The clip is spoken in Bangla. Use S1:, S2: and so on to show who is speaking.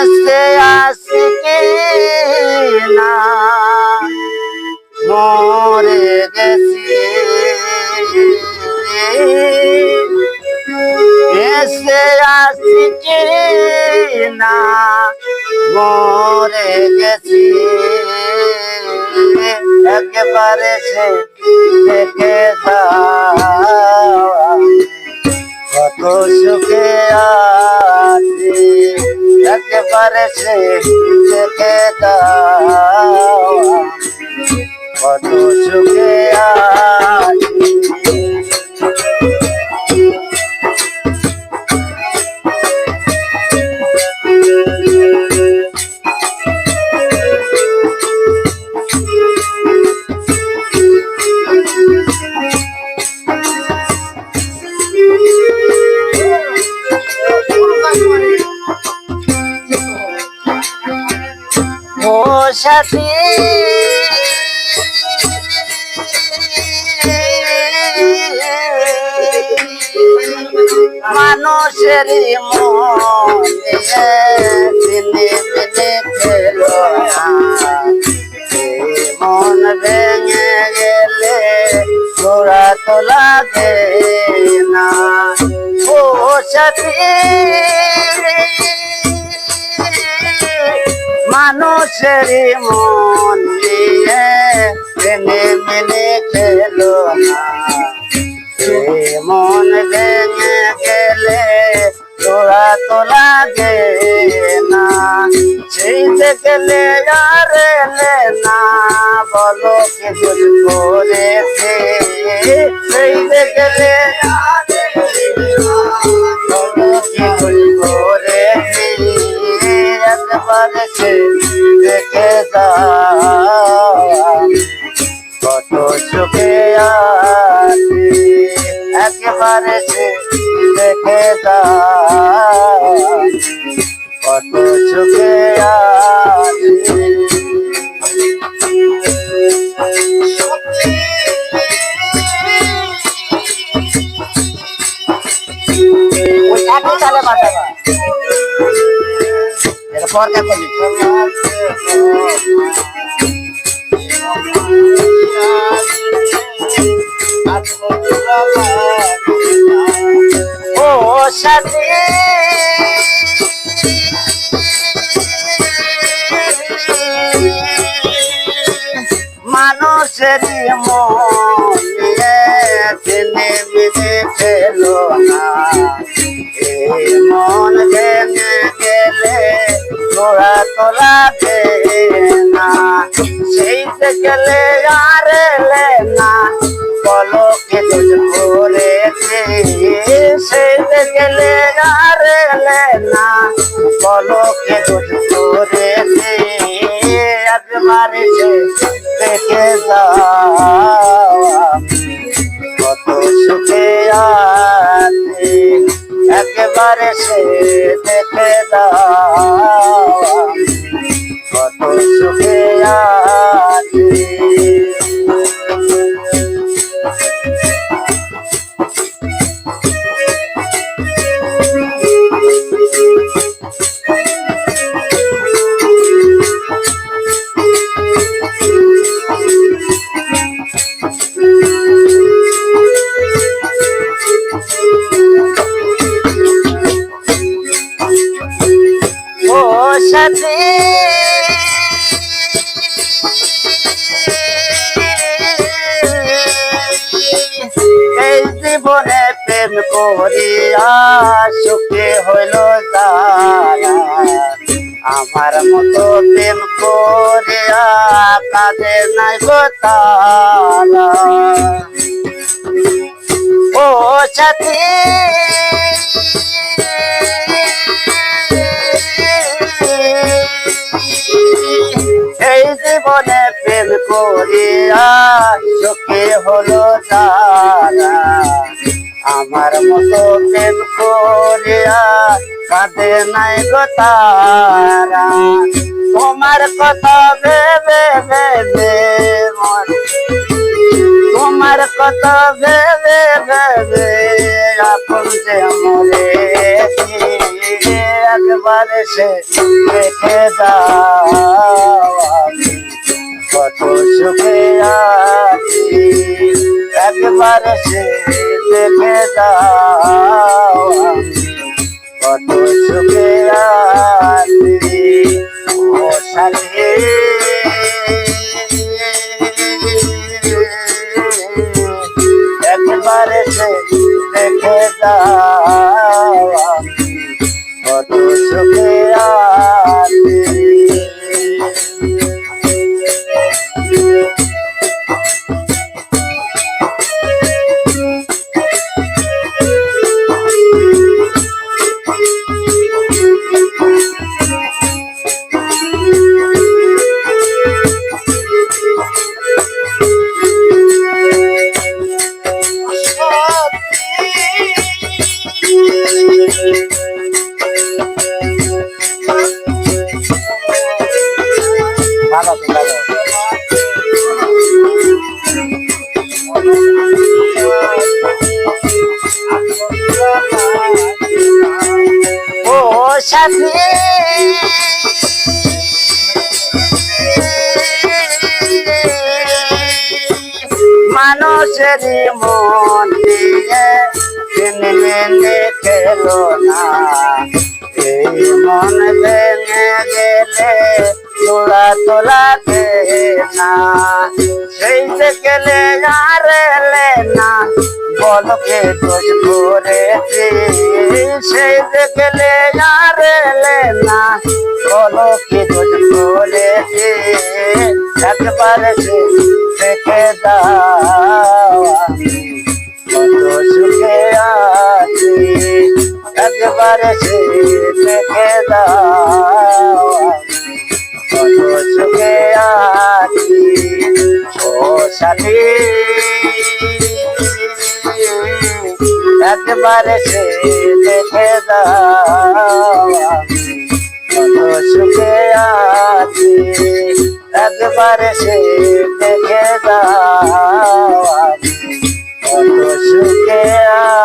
S1: এসে আসকে না মরে গেছি। এসে আসকে না মরে গেছি। একেবারে সে দেখে কত সুখে আছি সে দেখে দাও। কত সুখে সাথী। মানুষের মনে মিলে খেলো মন ভেঙে গেলে তোরা তো লাগে না। ও সাথী মানুষের মন নিয়ে মেনে মেনে খেলো না। মন ভেঙে গেলে তোরা তো লাগে না। সেই গেলে আর না, বলো কি আর সুখে আছি? একবারে সে দেখে কত তালে বাজাবা এরপর দেখো ও সাথী। মানুষের মনে মিলে খেলো না। মন ভেঙে গেলে তোরা তোলা না। সেই গেলে আর না। গেলে আর এলে না বলো কে দুধ করেছে দেখে যাও কত সুখে আছি একেবারে সে দেখে দাও কত সুখে আছি সাথী। এই জীবনে প্রেম করিয়া সুখে হইল তারা আমার মতো প্রেম করিয়া কাজে নাই তারা। ও সাথী। জীবনে প্রেম করিয়া সুখে হলো তারা। আমার মতো প্রেম করিয়া কাঁদে নাই গো তারা। তোমার কথা ভেবে ভেবে তোমার কথা ভেবে ভেবে আপন যে মরেছি একবার সে দেখে আমি কত সুখে আছি একবার সে দেখে দাও কত সুখে আছি ও সাথী একবার সে দেখে দাও কত সুখে আছি সাথী মানুষের মন দিয়ে মেনে খেলো না। এই মন ভেঙে গেলে তোলা তোলা না। সেই গেলে আর না। বলকে দোষ করেছি সেই গেলে আর না বলকে দোষ করেছি একবার দেখে দাও, কত সুখে আছি। একবার দেখে দাও সুখে আছি। ও সাথী একবারে সে দেখে কত সুখে আছি একবারে সে দেখে কত সুখে আছি